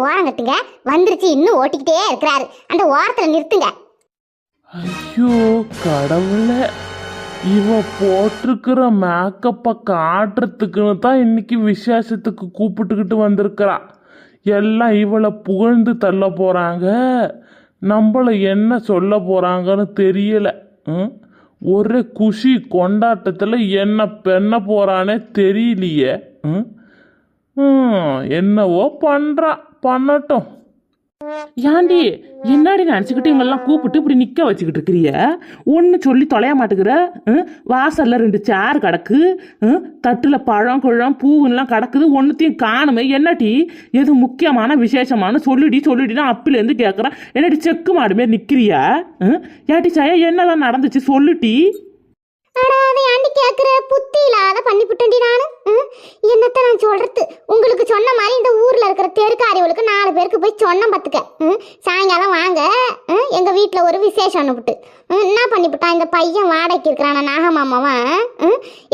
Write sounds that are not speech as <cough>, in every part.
ஓரம் கட்டுங்க வந்துருச்சு இன்னும் ஓட்டிக்கிட்டே இருக்கிறாரு. அந்த ஓரத்துல நிறுத்துங்க. ஐயோ கடவுளே. இவ போட்டிருக்கிற மேக்கப்பை காட்டுறதுக்குன்னு தான் இன்னைக்கு விசேஷத்துக்கு கூப்பிட்டுக்கிட்டு வந்திருக்கிறா. எல்லாம் இவளை புகழ்ந்து தள்ள போறாங்க. நம்மள என்ன சொல்ல போறாங்கன்னு தெரியல. ம்? ஒரே குஷி கொண்டாட்டத்தில் என்ன பெண்ண போறானே தெரியலையே. ம்? என்னவோ பண்றா. பண்ணட்டும். ஏண்டி என்னடி நினச்சிக்கிட்டு இவங்கெல்லாம் கூப்பிட்டு இப்படி நிற்க வச்சுக்கிட்டு இருக்கிறிய ஒன்று சொல்லி தொலைய மாட்டேங்கிற வாசலில் வாசல்ல ரெண்டு சேர் கிடக்கு ம்? தட்டுல பழம் குழம் பூவுலாம் கிடக்குது ஒன்றுத்தையும் காணுமே. என்னடி எது முக்கியமான விசேஷமான? சொல்லுடி சொல்லுடினா அப்பிலேருந்து கேட்குறேன் என்னடி செக்கு மாடு மாரி நிற்கிறியா ஏட்டி சாயா என்னதான் நடந்துச்சு? சொல்லுட்டி அதை புத்தி இல்லாத பண்ணி புட்டண்டி நானு என்னத்த நான் சொல்றது? உங்களுக்கு சொன்ன மாதிரி இந்த ஊர்ல இருக்கிற தெருக்காரிகளுக்கு நாலு பேருக்கு போய் சொன்னேன் பாத்துக்க. சாயங்காலம் வாங்க. எங்க வீட்டுல ஒரு விசேஷம் அனுப்பிட்டு என்ன பண்ணிவிட்டான் இந்த பையன் வாடகைக்கு இருக்கிறான நாகமாமாவன்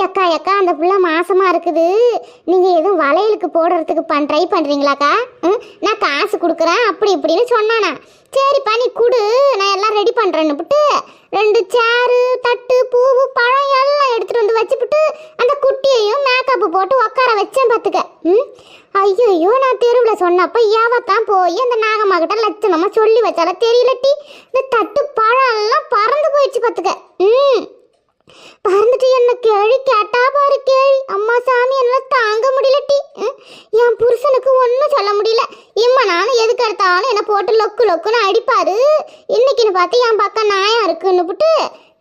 எக்கா எக்கா அந்த பிள்ளை மாசமா இருக்குது. நீங்க எதுவும் வளையலுக்கு போடுறதுக்கு பண் ட்ரை பண்றீங்களாக்கா? நான் காசு கொடுக்குறேன் அப்படி இப்படின்னு சொன்னானா. சரிப்பா நீ கொடு. நான் எல்லாம் ரெடி பண்றேன்னு ரெண்டு சேரு தட்டு பூவு பழம் எல்லாம் எடுத்துட்டு வந்து வச்சுப்புட்டு அந்த குட்டியையும் மேக்கப் போட்டு உட்கார வச்சேன் பார்த்துக்க ம்? ஐயோ நான் தெருவில் சொன்னப்ப ஏவத்தான் போய் அந்த நாகம்மா கிட்ட லட்சணமா சொல்லி வச்சால தெரியலட்டி. இந்த தட்டு பழம் எல்லாம் பறந்து போயிடுச்சு பார்த்துக்க ம். பறந்துட்டு என்ன கேள்வி கேட்டா பாரு கேள்வி. அம்மா சாமி என்னால் தாங்க முடியலட்டி. என் புருஷனுக்கு ஒன்றும் சொல்ல முடியல. இம்மா நானும் எதுக்கு எடுத்தாலும் என்னை போட்டு லொக்கு லொக்குன்னு அடிப்பாரு. இன்னைக்குன்னு பார்த்து என் பக்கம் நாயா இருக்குன்னு புட்டு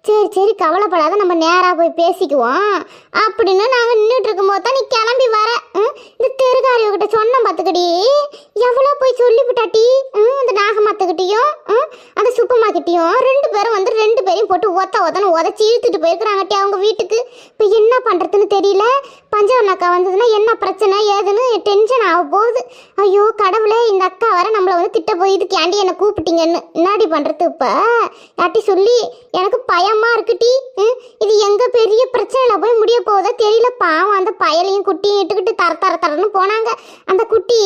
சரி சரி கவலைப்படாத நம்ம நேராக போய் பேசிக்குவோம். அப்படின்னு நாங்கள் நின்றுட்டு இருக்கும்போது தான் நீ கிளம்பி வர. ம், இந்த தெருக்காரியவகிட்ட சொன்ன பார்த்துக்கடி. எவ்வளோ போய் சொல்லிவிட்டாட்டி ம், அந்த நாகமாத்துக்கிட்டையும் ம், அந்த சுப்பம்மாக்கிட்டையும் ரெண்டு பேரும் வந்து ரெண்டு பேரையும் போட்டு ஒத்த ஒத்தன்னு உதச்சி இழுத்துட்டு போயிருக்கிறாங்கட்டி அவங்க வீட்டுக்கு. இப்போ என்ன பண்ணுறதுன்னு தெரியல. பஞ்சவன் அக்கா வந்ததுன்னா என்ன பிரச்சனை ஏதுன்னு டென்ஷன் ஆக போகுது. ஐயோ கடவுளே இந்த அக்கா வர நம்மளை வந்து திட்ட போய் இதுக்கு ஏண்டி என்னை கூப்பிட்டீங்கன்னு. என்னாடி பண்ணுறது இப்போ? யாட்டி சொல்லி எனக்கு பயம் பயமா இருக்கு டி. இது எங்க பெரிய பிரச்சனையில போய் முடிய போகுதோ தெரியல. பாவம் அந்த பயலையும் குட்டியும் இட்டுக்கிட்டு தர தர தரன்னு போனாங்க. அந்த குட்டி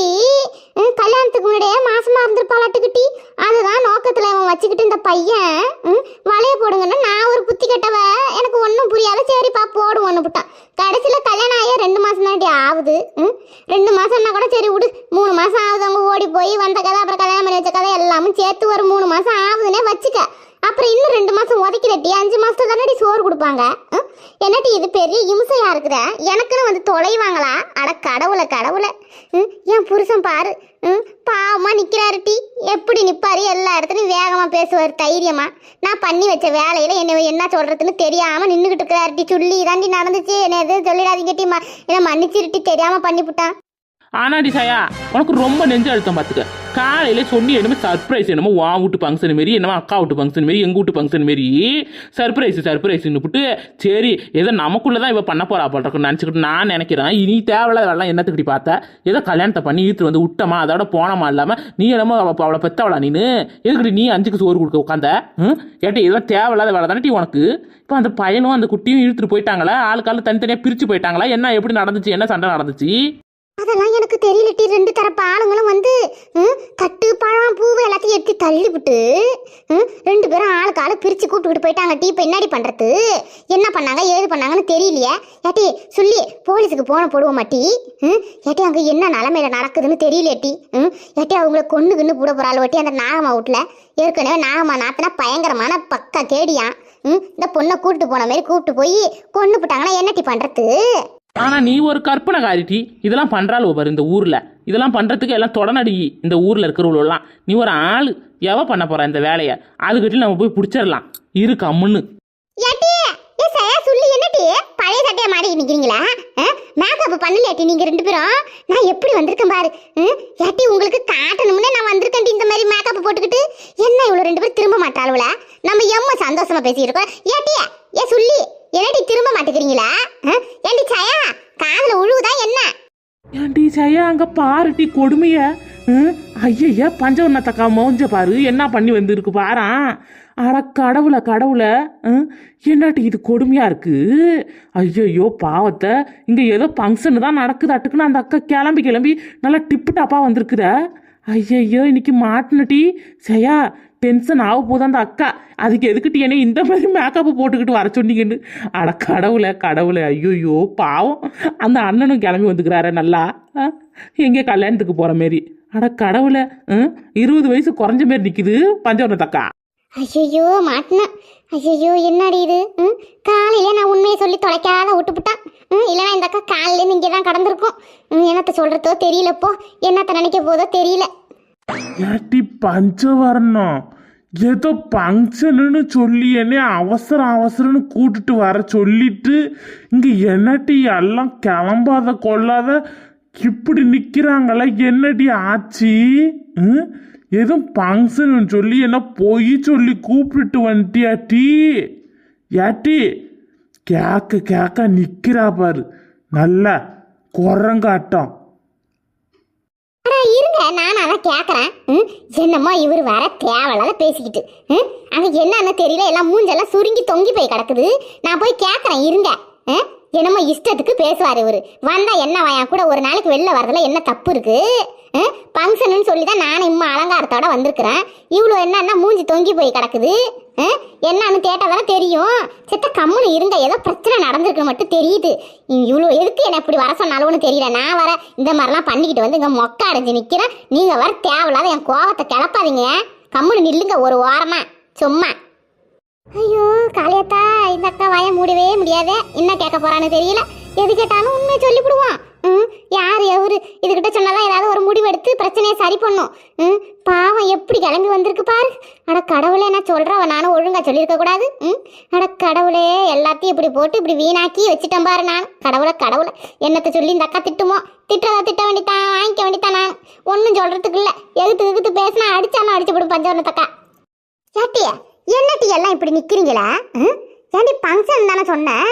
கல்யாணத்துக்கு முன்னாடியே மாசமா இருந்திருப்பாளாட்டுக்குட்டி அதுதான் நோக்கத்துல அவன் வச்சுக்கிட்டு இந்த பையன் வளைய போடுங்கன்னா நான் ஒரு புத்தி கெட்டவ. எனக்கு ஒன்றும் புரியாத சரிப்பா போடுவோன்னு விட்டான் கடைசியில் கல்யாணம் ஆகிய ரெண்டு மாதம் தாண்டி ஆகுது ரெண்டு மாதம்னா கூட சரி விடு. மூணு மாதம் ஆகுது அவங்க ஓடி போய் வந்த கதை அப்புறம் கல்யாணம் பண்ணி வச்ச கதை எல்லாமும் சேர்த்து ஒரு மூணு மாதம் ஆகுதுன்னே வச்சுக்க. அப்புறம் இன்னும் ரெண்டு மாதம் உதைக்கிறட்டி அஞ்சு மாதத்துக்கு தானடி சோறு கொடுப்பாங்க? என்னட்டி இது பெரிய இம்சையாக இருக்குத எனக்குன்னு வந்து தொலைவாங்களா? அட கடவுளை கடவுளை. ம், என் புருஷன் பாரு. ம், பாவமா நிக்கிறாருட்டி. எப்படி நிற்பாரு எல்லா இடத்துலையும் வேகமாக பேசுவார் தைரியமாக நான் பண்ணி வச்ச வேலையில் என்ன என்ன சொல்கிறதுன்னு தெரியாமல் நின்றுக்கிட்டு இருக்கிறாருட்டி. சொல்லி இதாண்டி நடந்துச்சு. என்ன எதுவும் சொல்லிடாதீங்கட்டி ம- என்ன மன்னிச்சிருட்டி தெரியாமல் பண்ணிவிட்டான் ஆனாடி சாயா உனக்கு ரொம்ப நெஞ்ச அழுத்தம் பார்த்துக்க காலையில சொல்லி என்னமோ சர்ப்ரைஸ் என்னமோ வா வீட்டு ஃபங்க்ஷன் மாரி என்னமோ அக்கா வீட்டு ஃபங்க்ஷன் மாரி எங்கள் வீட்டு ஃபங்க்ஷன் மாரி. சர்ப்ரைஸ் சர்ப்ரைஸ்னு புட்டு சரி ஏதோ நமக்குள்ளே தான் இவ பண்ண போறா இருக்கும் நினச்சிக்கிட்டு நான் நினைக்கிறேன். இனி தேவையில்லாத வேலை என்னத்துக்கிட்டி பார்த்த ஏதோ கல்யாணத்தை பண்ணி ஈர்த்து வந்து விட்டமா? அதோட போனமா இல்லாமல் நீ என்னமோ அவ- அவளை பெத்தவளா நீனு? எதுக்கிட்டு நீ அஞ்சுக்கு சோறு கொடுக்க உட்காந்த ம்? கேட்ட இதெல்லாம் தேவையில்லாத வேலை தானே உனக்கு? இப்போ அந்த பையனும் அந்த குட்டியும் இழுத்துட்டு போயிட்டாங்களா? ஆளுக்கால தனித்தனியாக பிரித்து போயிட்டாங்களா? என்ன எப்படி நடந்துச்சு? என்ன சண்டை நடந்துச்சு? அதெல்லாம் எனக்கு தெரியலட்டி ரெண்டு தரப்பு ஆளுங்களும் வந்து ம், தட்டு பழம் பூவு எல்லாத்தையும் எடுத்து தள்ளிவிட்டு ம், ரெண்டு பேரும் ஆளுக்கு ஆளு பிரித்து கூப்பிட்டுக்கிட்டு போயிட்டாங்க டீ இப்போ என்னடி பண்ணுறது என்ன பண்ணாங்க? ஏது பண்ணாங்கன்னு தெரியலையே. ஏட்டி சொல்லி போலீஸுக்கு போன போடுவோம் மாட்டி ம், ஏட்டி அங்கே என்ன நிலமையில நடக்குதுன்னு தெரியலையேட்டி ம் ஏட்டி அவங்கள கொண்டு கிண்ணு போட போகிறாள் ஒட்டி அந்த நாகம்மா வீட்டில் ஏற்கனவே நாகம்மா நாத்தினா பயங்கரமான பக்கா கேடியான் ம் இந்த பொண்ணை கூப்பிட்டு போன மாதிரி கூப்பிட்டு போய் கொண்டு போட்டாங்கன்னா என்னட்டி பண்ணுறது ஆனா நீ ஒரு கற்பனை காரிட்டி இதெல்லாம் பண்றாள் பாரு இந்த ஊர்ல. இதெல்லாம் பண்றதுக்கு எல்லாம் தொடநடி இந்த ஊர்ல இருக்கிறவங்களெல்லாம் நீ ஒரு ஆள். எவ பண்ண போற இந்த வேலையை? அதுக்கிட்ட நம்ம போய் பிடிச்சிடலாம். இரு கம்முன்னு. ஏ சொல்லி என்னட்டி? பழைய சட்டையை மாடி நிக்கிறீங்களா? மேக்கப் பண்ணலையாட்டி நீங்க ரெண்டு பேரும்? நான் எப்படி வந்திருக்கேன் பாரு. ம், ஏட்டி உங்களுக்கு காட்டணும்னே நான் வந்திருக்கேன் இந்த மாதிரி மேக்கப் போட்டுக்கிட்டு. என்ன இவ்வளோ ரெண்டு பேரும் திரும்ப மாட்டாளுவல நம்ம எம்ம சந்தோஷமா பேசியிருக்கோம் ஏட்டியா ஏ சொல்லி. என்னடி திரும்ப மாட்டேங்கிறீங்களா ஏண்டி சயா காதுல உழுவுதா என்ன? ஏண்டி சயா அங்க பாருட்டி கொடுமைய. ஐயா பஞ்சவர்ணத்தக்கா மோஞ்ச பாரு என்ன பண்ணி வந்திருக்கு பாரா? அட கடவுளை கடவுளை ம், இது கொடுமையா இருக்கு? ஐயையோ பாவத்தை. இங்க ஏதோ ஃபங்க்ஷன் தான் நடக்குது அட்டுக்குன்னு அந்த அக்கா கிளம்பி கிளம்பி நல்லா டிப்பு டாப்பா வந்திருக்குத? ஐயையோ இன்னைக்கு மாட்டினட்டி சையா டென்ஷன் ஆக போதும் அந்த அக்கா. அதுக்கு எதுக்கிட்டு என்ன இந்த மாதிரி மேக்கப்பை போட்டுக்கிட்டு வர சொன்னீங்கன்னு? அட கடவுளை கடவுளே. ஐயோயோ பாவம். அந்த அண்ணனும் கிளம்பி வந்துக்கிறாரு நல்லா. எங்கே கல்யாணத்துக்கு போகிற மாரி. அட கடவுளை ம், இருபது வயசு குறைஞ்ச மாரி நிற்கிது பஞ்சவரண தக்கா ஐயோ மாட்டினேன் ஐயோ என்னடி இது? ம் காலையில நான் உண்மையை சொல்லி தொலைக்காத விட்டுப்புட்டான் ம் இல்லைனா இந்த அக்கா காலையிலேருந்து இங்கே தான் கடந்திருக்கும் ம் சொல்கிறதோ தெரியலப்போ. என்னத்தை நினைக்க போதோ தெரியல. ஏட்டி பஞ்சவர்ணம். ஏதோ பங்க்ஷனுன்னு சொல்லி என்ன அவசரம் அவசரம்னு கூட்டிட்டு வர சொல்லிட்டு இங்க என்னட்டி எல்லாம் கிளம்பாத கொள்ளாத இப்படி நிக்கிறாங்களா என்னடி ஆச்சு? ம்? எதுவும் பங்கன்னு சொல்லி என்ன போய் சொல்லி கூப்பிட்டு வந்துட்டியாட்டி ஏட்டி கேக்க கேக்க நிக்கிறா பாரு. நல்லா குரங்காட்டம். நான் அதான் கேட்குறேன் ம்? என்னமோ இவர் வேற தேவையில்லாத பேசிக்கிட்டு ம்? அங்கே என்னன்னு தெரியல எல்லாம் மூஞ்செல்லாம் சுருங்கி தொங்கி போய் கிடக்குது. நான் போய் கேட்குறேன் இருங்க. ம்? என்னமோ இஷ்டத்துக்கு பேசுவார் இவர். வந்தா என்ன வாயா கூட ஒரு நாளைக்கு வெளில வரதுல என்ன தப்பு இருக்கு? ஃபங்க்ஷன்னு சொல்லி தான் நான் இம்மா அலங்காரத்தோட வந்திருக்கிறேன். இவ்வளோ என்னன்னா மூஞ்சி தொங்கி போய் கிடக்குது. என்னன்னு கேட்டால் தானே தெரியும். சித்த கம்முன்னு இருங்க. ஏதோ பிரச்சனை நடந்திருக்கு மட்டும் தெரியுது. இவ்வளோ எதுக்கு என்ன இப்படி வர சொன்னாலும்னு தெரியல. நான் வர இந்த மாதிரிலாம் பண்ணிக்கிட்டு வந்து இங்கே மொக்க அடைஞ்சு நிற்கிறேன் நீங்கள் வர தேவையில்லாத என் கோவத்தை கிளப்பாதீங்க. கம்முன்னு நில்லுங்க ஒரு வாரமாக சும்மா. ஐயோ காளியத்தா இந்த அக்கா வாய மூடவே முடியாதே. என்ன கேட்க போறான்னு தெரியல. எது கேட்டாலும் உண்மையை சொல்லிவிடுவான் ம் யார் எவரு? இதுகிட்ட சொன்னாலும் ஏதாவது ஒரு முடிவெடுத்து பிரச்சனையை சரி பண்ணும். ம் பாவம் எப்படி கிளம்பி வந்திருக்கு பாரு. அட கடவுளே நான் சொல்கிறவன் நானும் ஒழுங்காக சொல்லியிருக்க கூடாது. ம் அட கடவுளே எல்லாத்தையும் இப்படி போட்டு இப்படி வீணாக்கி வச்சுட்டேன் பாரு நான். கடவுளை கடவுளை என்னத்தை சொல்லி இந்த அக்கா திட்டுமோ? திட்டுறதா திட்ட வேண்டித்தான் வாங்கிக்க வேண்டித்தான் நான். ஒன்றும் சொல்கிறதுக்கு இல்லை. எகுத்து எகுத்து பேசினா அடிச்சாலும் அடிச்சு விடும் பஞ்சவரணத்தக்கா. ஏட்டியா என்னட்டி எல்லாம் இப்படி நிற்கிறீங்களா ம்? ஏண்டி ஃபங்க்ஷன் தானே சொன்னேன்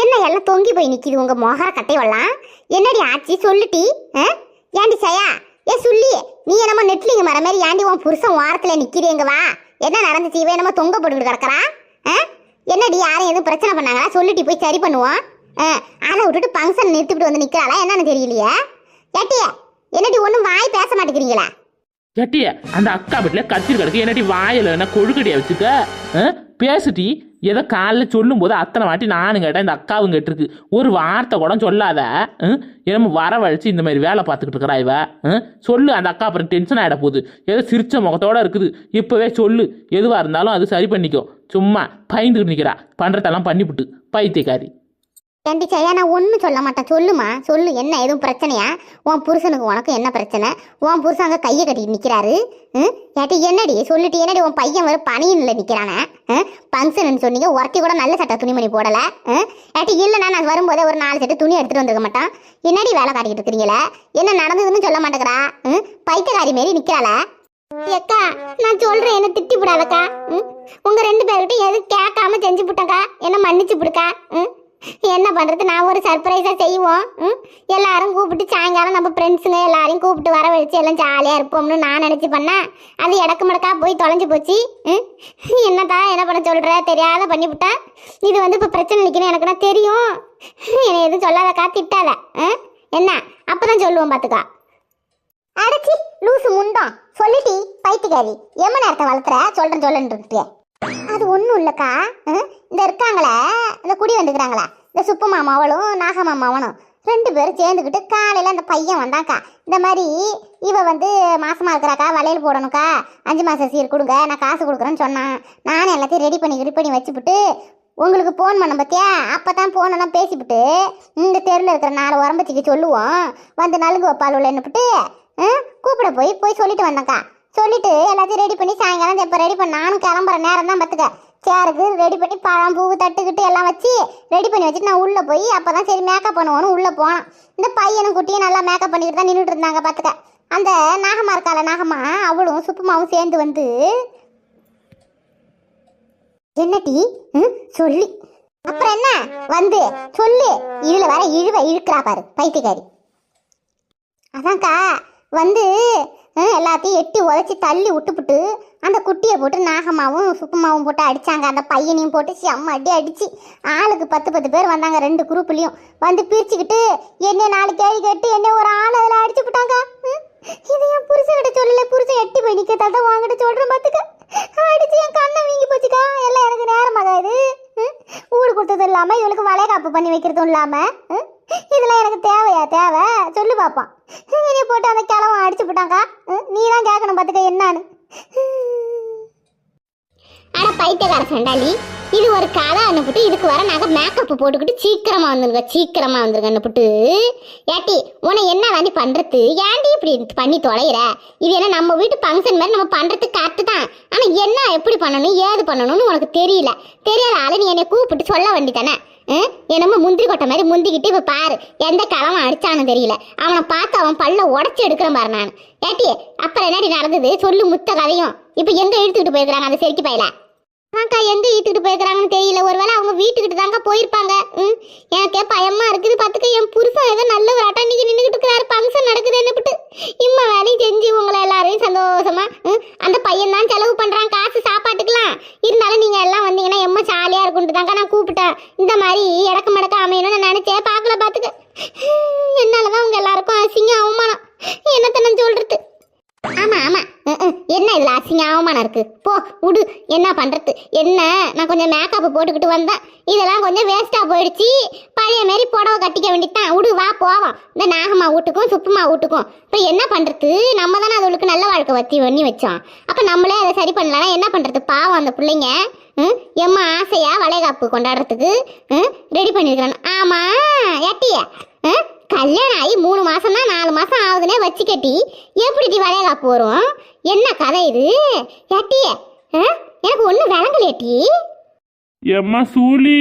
என்ன எல்லாம் தொங்கி போய் நிற்கிது உங்கள் மொகர கட்டையெல்லாம்? என்னடி ஆச்சு? சொல்லுட்டி ஆ? ஏண்டி சையா ஏ சொல்லி நீ என்னமோ நெட்லிங்க மர மாதிரி ஏண்டி உன் புருஷன் வாரத்தில் நிற்கிறீங்க வா. என்ன நடந்துச்சு? இவன் என்னமோ தொங்க போட்டுக்கிட்டு கிடக்குறா? ஆ? என்னடி யாரும் எதுவும் பிரச்சனை பண்ணாங்களா? சொல்லிட்டு போய் சரி பண்ணுவோம். ஆ, அதை விட்டுட்டு ஃபங்க்ஷன் நிறுத்திவிட்டு வந்து நிற்கிறாளா என்னன்னு தெரியலையே. ஏட்டிய என்னடி ஒன்றும் வாய் பேச மாட்டேங்கிறீங்களா? ஏட்டி அந்த அக்கா வீட்டில் கத்திரி கிடக்கு என்னடி வாயில் என்ன கொழுக்கடியை வச்சுக்க? பேசுட்டி ஏதோ காலில் சொல்லும்போது அத்தனை வாட்டி நானும் கேட்டேன் இந்த அக்காவும் கேட்டிருக்கு. ஒரு வார்த்தை கூட சொல்லாத என்ன என்னமோ வரவழைச்சு இந்த மாதிரி வேலை பார்த்துக்கிட்டு இருக்கிறா இவ. சொல்லு அந்த அக்கா அப்புறம் டென்ஷன் ஆகிட போகுது. ஏதோ சிரிச்ச முகத்தோட இருக்குது. இப்போவே சொல்லு எதுவாக இருந்தாலும் அது சரி பண்ணிக்கோ. சும்மா பயந்துக்கிட்டு நிற்கிறா பண்ணுறதெல்லாம் பண்ணிவிட்டு பைத்தியக்காரி. ஏண்டி செய்யா நான் ஒன்றும் சொல்ல மாட்டேன். சொல்லுமா சொல்லு என்ன எதுவும் பிரச்சனையா? உன் புருஷனுக்கு உனக்கு என்ன பிரச்சனை? உன் புருஷன் அங்கே கையை கட்டிட்டு நிற்கிறாரு ம்? ஏட்டி என்னடி? சொல்லிட்டு என்னடி உன் பையன் வரும் பனியனில் நிற்கிறானே ஃபங்க்ஷன் சொன்னீங்க ஒருத்தி கூட நல்ல சட்டை துணிமணி போடலை. ஏட்டி இல்லைண்ணா நான் வரும்போதே ஒரு நாலு சட்டை துணி எடுத்துகிட்டு வந்துருக்க மாட்டான். என்னடி வேலை காட்டிக்கிட்டு இருக்கிறீங்களே? என்ன நடந்ததுன்னு சொல்ல மாட்டேங்கிறா? ம்? பைத்தியக்காரி மாரி நிற்கிறாள ஏக்கா நான் சொல்றேன் என்ன திட்டி விடாதக்கா ம்? உங்க ரெண்டு பேர்கிட்ட எது கேட்காம செஞ்சு விட்டக்கா என்ன மன்னிச்சு விடுக்கா ம்? என்ன பண்றது? நான் ஒரு சர்ப்ரைஸா செய்வோம். ம்? எல்லாரும் கூப்பிட்டு சாயங்காலம் நம்ம ஃப்ரெண்ட்ஸுங்க எல்லாரையும் கூப்பிட்டு வர வச்சு எல்லாம் ஜாலியா இருப்போம்னு நான் நினைச்சு பண்ணேன் அது இடக்கு மடக்கா போய் தொலைஞ்சு போச்சு. ம்? என்னத்தா என்ன பண்ண சொல்கிற தெரியாத பண்ணிவிட்டேன் இது வந்து இப்போ பிரச்சனை நிற்கணும் எனக்குன்னா தெரியும். என்னை எதுவும் சொல்லாதக்கா திட்டாத. ம்? என்ன? அப்பதான் சொல்லுவோம் பார்த்துக்கா அடச்சி லூசு முண்டம். சொல்லிட்டி பைத்தியக்காரி. எம்ம நேரத்தை வளர்த்துற? சொல்றேன் சொல்லுன்னு இருக்கிட்டே அது ஒன்றும் இல்லைக்கா. ம், இந்த இருக்காங்களே இந்த குடி வந்துக்கிறாங்களே. இந்த சுப்பு மாமாவளும் நாக மாமாவனும் ரெண்டு பேரும் சேர்ந்துக்கிட்டு காலையில் அந்த பையன் வந்தாக்கா இந்த மாதிரி இவ வந்து மாசமா இருக்கிறாக்கா வளையல் போடணுக்கா அஞ்சு மாசம் சீர் கொடுங்க நான் காசு கொடுக்குறேன்னு சொன்னான். நானும் எல்லாத்தையும் ரெடி பண்ணி ரெடி பண்ணி வச்சுப்புட்டு உங்களுக்கு ஃபோன் பண்ண பார்த்தியா அப்போ தான் ஃபோனெல்லாம் பேசிவிட்டு இந்த தெருவில் இருக்கிற நாலு உரம்பச்சிக்கு சொல்லுவோம். வந்து நலுங்கு வைப்பால் என்னப்பிட்டு கூப்பிட போய் போய் சொல்லிட்டு வந்தேன்க்கா. சொல்லிட்டு எல்லாத்தையும் ரெடி பண்ணி சாயங்காலம் இப்போ ரெடி பண்ண நானும் கிளம்புற நேரம் தான் பார்த்துக்க சேருக்கு ரெடி பண்ணி பழம் பூ தட்டுக்கிட்டு எல்லாம் வச்சு ரெடி பண்ணி வச்சுட்டு நான் உள்ளே போய் அப்போ தான் சரி மேக்கப் பண்ணுவோன்னு உள்ளே போனேன். இந்த பையனும் குட்டியும் நல்லா மேக்கப் பண்ணிக்கிட்டு தான் நின்றுட்டு இருந்தாங்க பார்த்துக்க அந்த நாகம்மா இருக்கால நாகம்மா அவளும் சுப்புமாவும் சேர்ந்து வந்து என்னட்டி ம் சொல்லி. அப்புறம் என்ன? வந்து சொல்லு. இதில் வர இழுவை இழுக்கிறா பாரு பைத்தியக்காரி. அதான்க்கா வந்து எல்லாத்தையும் எட்டி உதச்சி தள்ளி விட்டுப்புட்டு அந்த குட்டியை போட்டு நாகமாவும் சுப்பமாவும் போட்டு அடிச்சாங்க. அந்த பையனையும் போட்டு செம்ம அடி அடித்து ஆளுக்கு பத்து பத்து பேர் வந்தாங்க ரெண்டு குரூப்லேயும் வந்து பிரிச்சுக்கிட்டு என்ன நாலு கேள்வி கேட்டு என்ன ஒரு ஆள் அதில் அடிச்சு விட்டாங்க. ம்? இது என் புருஷன்கிட்ட சொல்லல. புருஷன் எட்டி போய் நிக்கத்தால் தான் வாங்கிட்டு சொல்கிறேன் பார்த்துக்க அடிச்சு என் கண்ணை வீங்கி போச்சுக்கா. எல்லாம் எனக்கு நேரமாக இது ம்? ஊடு கொடுத்ததும் இல்லாமல் இவளுக்கு வளைகாப்பு பண்ணி வைக்கிறதும் இல்லாமல் ம்? இதெல்லாம் எனக்கு தேவையா? தேவை? சொல்லு பாப்பான் இனி போட்டு அந்த கிழவன் அடிச்சு போட்டாங்கா நீ தான் கேட்கணும் பார்த்துக்க என்னான்னு. ஆனால் பைத்தியக்கார சண்டாளி. இது ஒரு கதை அனுப்பிட்டு இதுக்கு வர நாங்க மேக்கப் போட்டுக்கிட்டு சீக்கிரமா வந்துருங்க சீக்கிரமா வந்துருங்க அனுப்பிட்டு. ஏட்டி உன என்ன தாண்டி பண்றது? ஏன்டி இப்படி பண்ணி தொலைகிற இது என்ன நம்ம வீட்டு ஃபங்க்ஷன் மாதிரி நம்ம பண்றது கரெக்டு தான். ஆனா என்ன எப்படி பண்ணணும் ஏது பண்ணணும்னு உனக்கு தெரியல. தெரியாத ஆளு நீ என்னை கூப்பிட்டு சொல்ல வேண்டி தானே? என்னமோ முந்திரி கொட்டை மாதிரி முந்திக்கிட்டு இப்ப பாரு. எந்த கிழவன் அடிச்சானு தெரியல. அவனை பார்த்து அவன் பல்ல உடச்சி எடுக்கிறேன் பாரு நான். ஏட்டி அப்புறம் என்னடி நடந்தது? சொல்லு முத்த கதையும். இப்ப எங்க இழுத்துக்கிட்டு போயிருக்கிறாங்க அந்த செருக்கி பையில? அக்கா எங்க இழுத்துக்கிட்டு போயிருக்கிறாங்கன்னு தெரியல. ஒருவேளை அவங்க வீட்டுக்கிட்ட தாங்க போயிருப்பாங்க. ம்? எனக்கே பயமா இருக்குது. பாத்துக்க என் புருஷன் ஏதோ நல்ல ஒரு அட்டா இன்னைக்கு நின்றுக்கிட்டு இருக்கிறாரு ஃபங்க்ஷன் நடக்குது என்னப்பிட்டு இம்மா வேலையும் செஞ்சு உங்களை எல்லாரையும் சந்தோஷமா ம், அந்த பையன் தான் செலவு பண்றான் காசு சாப்பாட்டுக்கலாம் இருந்தாலும் நீங்க எல்லாம் வந்தீங்கன்னா எம்மா ஜாலியா இருக்கும்ட்டு தாங்க நான் கூப்பிட்டேன் இந்த மாதிரி இடக்கு மடக்க அமையணும்னு நான் நினைச்சே பார்க்கல பாத்துக்க என்னாலதான் உங்க எல்லாருக்கும் அசிங்கம் அவமானம் என்னத்த நான் சொல்றது ஆமா ஆமா அஹ், அஹ். என்ன இதுல அசிங்க அவமானம் இருக்கு போ விடு என்ன என்ன? நான் கொஞ்சம் மேக்கப் போட்டுக்கிட்டு வந்தேன். இதெல்லாம் கொஞ்சம் வேஸ்ட்டாக போயிடுச்சு. பழைய மாரி புடவை கட்டிக்க வேண்டியதுதான். விடு வா போவோம். இந்த நாகம்மா வீட்டுக்கும் சுப்புமா வீட்டுக்கும். இப்போ என்ன பண்ணுறது நம்ம தானே அதுகளுக்கு நல்ல வாழ்க்கை வத்தி பண்ணி வச்சோம். அப்போ நம்மளே அதை சரி பண்ணலாம் என்ன பண்றது? பாவம் அந்த பிள்ளைங்க. ம், எம்மா ஆசையா வளைகாப்பு கொண்டாடுறதுக்கு ரெடி பண்ணியிருக்கிறான் ஆமா எட்டிய. கல்யாணம் ஆகி மூணு மாசம்னா நாலு மாசம் ஆகுதுன்னே வச்சு கட்டி எப்படி வளைகாப்பு வரும்? என்ன கதை இது? ஏட்டி ஆ? எனக்கு ஒன்றும் விளங்கலையேட்டி எம்மா சூலி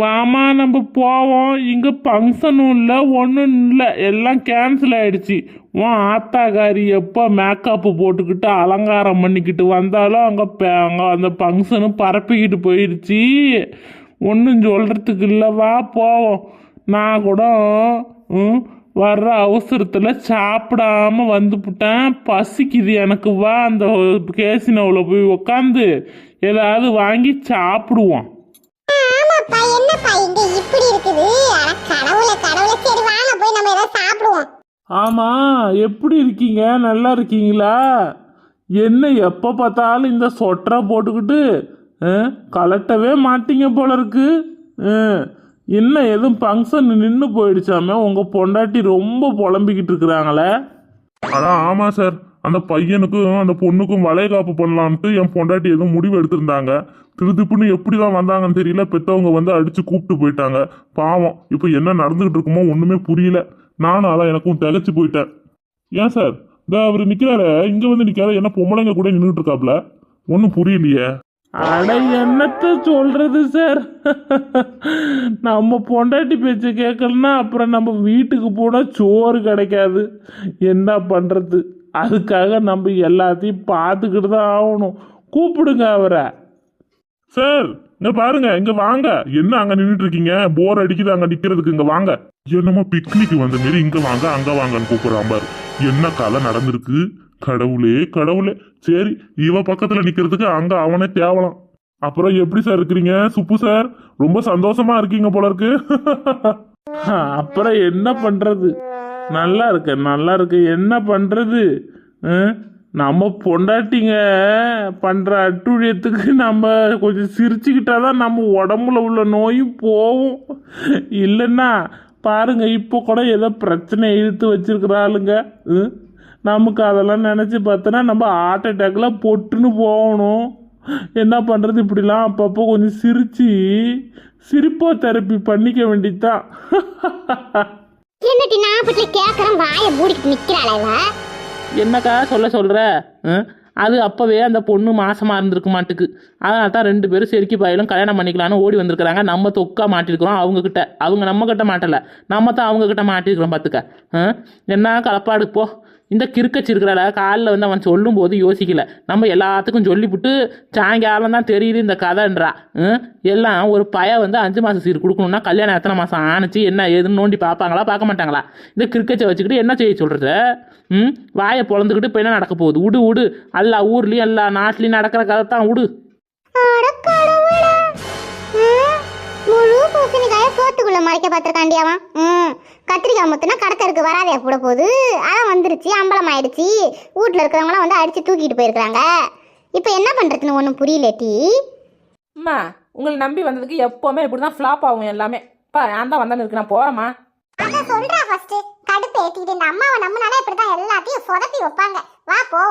வாமா நம்ம போவோம். இங்கே ஃபங்க்ஷனும் இல்லை ஒன்றும் இல்லை. எல்லாம் கேன்சல் ஆயிடுச்சு. உன் ஆத்தாக்காரி எப்போ மேக்கப்பு போட்டுக்கிட்டு அலங்காரம் பண்ணிக்கிட்டு வந்தாலும் அங்கே அங்கே அந்த ஃபங்க்ஷனு பரப்பிக்கிட்டு போயிடுச்சு ஒன்றும் சொல்கிறதுக்கு இல்லை வா போவோம். நான் கூட வர்ற அவசரத்தில் சாப்பிடாம வந்துவிட்டேன் பசிக்குது எனக்கு. வா அந்த கேசினோவில் போய் உக்காந்து ஏதாவது வாங்கி சாப்பிடுவோம். ஆமாம் எப்படி இருக்கீங்க? நல்லா இருக்கீங்களா? என்ன எப்போ பார்த்தாலும் இந்த சொட்டரை போட்டுக்கிட்டு கலட்டவே மாட்டீங்க போல இருக்கு. என்ன எதுவும் ஃபங்க்ஷன் நின்று போயிடுச்சாமே? உங்கள் பொண்டாட்டி ரொம்ப புலம்பிக்கிட்டு இருக்கிறாங்களே. அதான் ஆமாம் சார் அந்த பையனுக்கும் அந்த பொண்ணுக்கும் வளைகாப்பு பண்ணலான்ட்டு என் பொண்டாட்டி எதுவும் முடிவு எடுத்திருந்தாங்க. திருதிப்புன்னு எப்படி தான் வந்தாங்கன்னு தெரியல. பெற்றவங்க வந்து அடித்து கூப்பிட்டு போயிட்டாங்க. பாவம். இப்போ என்ன நடந்துகிட்டு இருக்குமோ ஒன்றுமே புரியல. நானும் அதான் எனக்கும் திகச்சு போயிட்டேன். ஏன் சார் இந்த அவர் நிற்கிறாரு இங்கே வந்து நிற்கிறாரு என்ன பொம்பளைங்க கூட நின்றுட்டு இருக்காப்ல? ஒன்றும் புரியலையே. அட என்னத்த சொல்றது சார் நம்ம பொண்டாட்டி பேச்ச கேட்கலன்னா அப்புறம் நம்ம வீட்டுக்கு போனால் சோறு கிடைக்காது. என்ன பண்ணுறது அதுக்காக நம்ம எல்லாத்தையும் பார்த்துக்கிட்டு தான் ஆகணும். கூப்பிடுங்க அவரை. சார் இங்க பாருங்க இங்க வாங்க. என்ன அங்க நின்றுட்டு இருக்கீங்க போர் அடிக்குது அங்க நிக்கிறதுக்கு. இங்க வாங்க. என்னமோ பிக்னிக் வந்த மாரி இங்க வாங்க அங்க வாங்கன்னு கூப்பிடுறான் பாரு. என்ன கதை நடந்திருக்கு? கடவுளே கடவுளே. சரி இவ பக்கத்துல நிக்கிறதுக்கு அங்க அவனே தேவலாம். அப்புறம் எப்படி சார் இருக்கிறீங்க? சுப்பு சார் ரொம்ப சந்தோஷமா இருக்கீங்க போல இருக்கு. <laughs> அப்புறம் என்ன பண்ணுறது நல்லா இருக்கு நல்லா இருக்கு. என்ன பண்ணுறது நம்ம பொண்டாட்டிங்க பண்ணுற அட்டுழியத்துக்கு நம்ம கொஞ்சம் சிரிச்சுக்கிட்டாதான் நம்ம உடம்புல உள்ள நோயும் போகும் இல்லைன்னா பாருங்க இப்போ கூட ஏதோ பிரச்சனை இழுத்து வச்சிருக்கிறாளுங்க. ம், நமக்கு அதெல்லாம் நினச்சி பார்த்தோன்னா நம்ம ஹார்ட் அட்டாக்ல பொட்டுன்னு போகணும். என்ன பண்ணுறது இப்படிலாம் அப்பப்போ கொஞ்சம் சிரிச்சு சிரிப்போ தெரப்பி பண்ணிக்க வேண்டியதுதான் என்னட்டி நான் பற்றி கேட்கறேன் வாயை மூடிக்கிட்டு நிக்கிறாளா இவ? என்னக்கா சொல்ல சொல்கிற அது அப்போவே அந்த பொண்ணு மாசமாக இருந்திருக்க மாட்டுக்கு. அதனால தான் ரெண்டு பேரும் செருக்கி பாயிலும் கல்யாணம் பண்ணிக்கலான்னு ஓடி வந்திருக்கிறாங்க. நம்ம தொக்கா மாட்டிருக்கிறோம் அவங்கக்கிட்ட அவங்க நம்ம கிட்ட மாட்டலை. நம்ம தான் அவங்க கிட்ட மாட்டிருக்கிறோம் பார்த்துக்க என்ன கலப்பாடு போ. இந்த கிறுக்கச்சி இருக்கிறால காலில் வந்து அவன் சொல்லும் போது யோசிக்கல. நம்ம எல்லாத்துக்கும் சொல்லிவிட்டு சாயங்காலம் தான் தெரியுது இந்த கதைன்றா. எல்லாம் ஒரு பய வந்து அஞ்சு மாதம் சீர் கொடுக்கணும்னா கல்யாணம் எத்தனை மாதம் ஆணுச்சு என்ன ஏதுன்னு நோண்டி பார்ப்பாங்களா பார்க்க மாட்டாங்களா? இந்த கிறுக்கச்சை வச்சுக்கிட்டு என்ன செய்ய சொல்கிறது ம்? வாயை பொழந்துக்கிட்டு இப்போ என்ன நடக்க போகுது? விடு விடு எல்லா ஊர்லேயும் எல்லா நாட்டிலையும் நடக்கிற கதை தான் விடு சோத்துக்குள்ள மறைக்க பார்த்துருக்காண்டி அவன். ம். கத்திரிக்காய் முத்துனா கடத்தருக்கு வராதையா கூட போகுது. அதான் வந்துருச்சு அம்பலம் ஆயிடுச்சு வீட்டில் இருக்கிறவங்களாம் வந்து அடிச்சு தூக்கிட்டு போயிருக்கிறாங்க. இப்போ என்ன பண்ணுறதுன்னு ஒன்றும் புரியலட்டி அம்மா உங்களை நம்பி வந்ததுக்கு எப்போவுமே இப்படி தான் ஃப்ளாப் ஆகும் எல்லாமே. பா நான் தான் வந்தேன்னு இருக்கு நான் போகிறேம்மா அதான் சொல்றா ஃபர்ஸ்ட் கடுப்பு ஏத்திக்கிட்டு இந்த அம்மாவை நம்பினாலே இப்படிதான் எல்லாத்தையும் சொதப்பி வைப்பாங்க. வா போ.